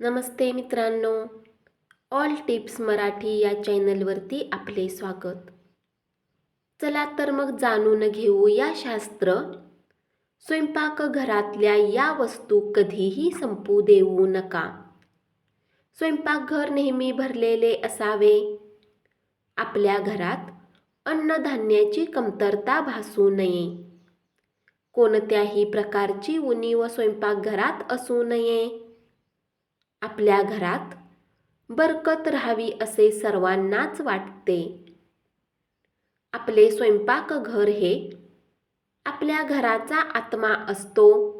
नमस्ते मित्रांनो. All tips Marathi या चॅनलवरती आपले स्वागत. चला तर मग जाणून घेऊ या शास्त्र. स्वयंपाकघरातल्या या वस्तू कधीही संपू देऊ नका. स्वयंपाकघर नेहमी भरलेले असावे. आपल्या घरात अन्नधान्याची कमतरता भासू नये. कोणत्याही प्रकारची उणीव स्वयंपाकघरात असू नये. आपल्या घरात बरकत राहावी असे सर्वांनाच वाटते. आपले स्वयंपाकघर हे आपल्या घराचा आत्मा असतो.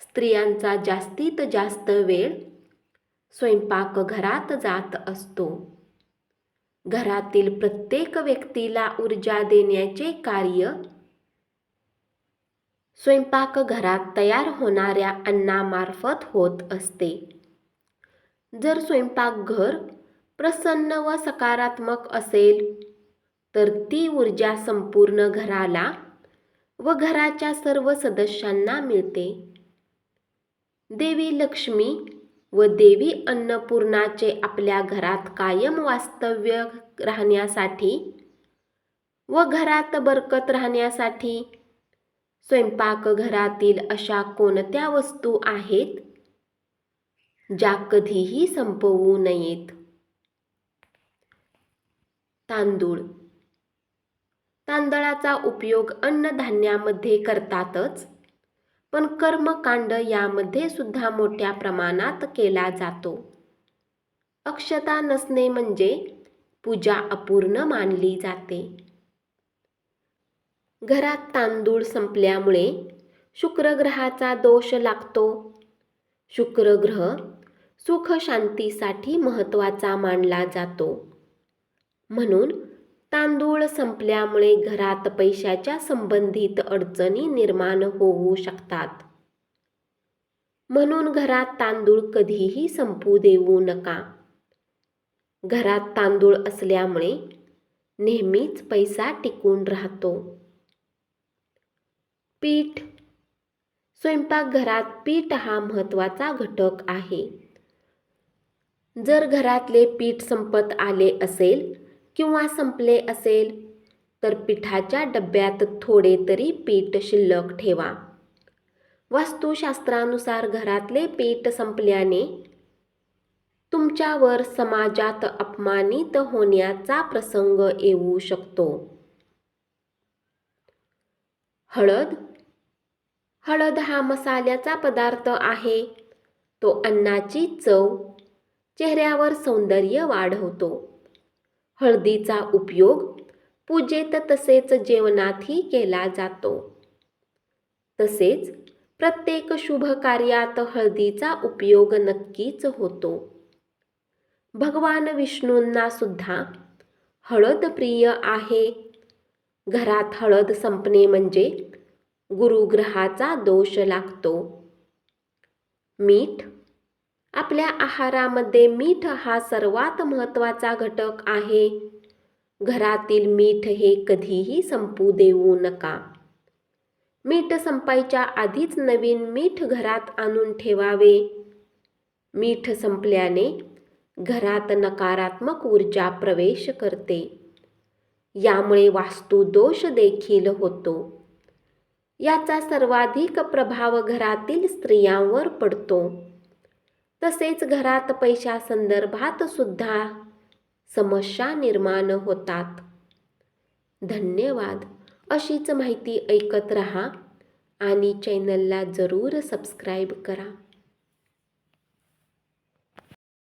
स्त्रियांचा जास्तीत जास्त वेळ स्वयंपाकघरात जात असतो. घरातील प्रत्येक व्यक्तीला ऊर्जा देण्याचे कार्य स्वयंपाकघरात तयार होणाऱ्या अन्नामार्फत होत असते. जर स्वयंपाकघर प्रसन्न व सकारात्मक असेल तर ती ऊर्जा संपूर्ण घराला व घराच्या सर्व सदस्यांना मिळते. देवी लक्ष्मी व देवी अन्नपूर्णाचे आपल्या घरात कायम वास्तव्य राहण्यासाठी व घरात बरकत राहण्यासाठी स्वयंपाकघरातील अशा कोणत्या वस्तू आहेत? ज्या कधीही संपवू नयेत. तांदूळ. तांदळाचा उपयोग अन्नधान्यामध्ये करतातच पण कर्मकांड यामध्ये सुद्धा मोठ्या प्रमाणात केला जातो. अक्षता नसणे म्हणजे पूजा अपूर्ण मानली जाते. घरात तांदूळ संपल्यामुळे शुक्रग्रहाचा दोष लागतो. शुक्रग्रह सुखशांतीसाठी महत्त्वाचा मानला जातो. म्हणून तांदूळ संपल्यामुळे घरात पैशाच्या संबंधित अडचणी निर्माण होऊ शकतात. म्हणून घरात तांदूळ कधीही संपू देऊ नका. घरात तांदूळ असल्यामुळे नेहमीच पैसा टिकून राहतो. पीठ. स्वयंपाकघरात पीठ हा महत्त्वाचा घटक आहे. जर घरातले पीठ संपत आले असेल किंवा संपले असेल तर पिठाच्या डब्यात थोडे तरी पीठ शिल्लक ठेवा. वास्तुशास्त्रानुसार घरातले पीठ संपल्याने तुमच्यावर समाजात अपमानित होण्याचा प्रसंग येऊ शकतो. हळद. हळद हा मसाल्याचा पदार्थ आहे. तो अन्नाची चव चेहऱ्यावर सौंदर्य वाढवतो. हळदीचा उपयोग पूजेत तसेच जेवणातही केला जातो. तसेच प्रत्येक शुभ कार्यात हळदीचा उपयोग नक्कीच होतो. भगवान विष्णूंना सुद्धा हळद प्रिय आहे. घरात हळद संपणे म्हणजे गुरुग्रहाचा दोष लागतो. मीठ आपल्या आहारामध्ये मीठ हा सर्वात महत्त्वाचा घटक आहे. घरातील मीठ हे कधीही संपू देऊ नका. मीठ संपायच्या आधीच नवीन मीठ घरात आणून ठेवावे. मीठ संपल्याने घरात नकारात्मक ऊर्जा प्रवेश करते. यामुळे वास्तुदोष देखील होतो. याचा सर्वाधिक प्रभाव घरातील स्त्रियांवर पडतो. तसेच घरात पैशासंदर्भात सुद्धा समस्या निर्माण होतात. धन्यवाद. अशीच माहिती ऐकत रहा आणि चॅनलला जरूर सबस्क्राईब करा.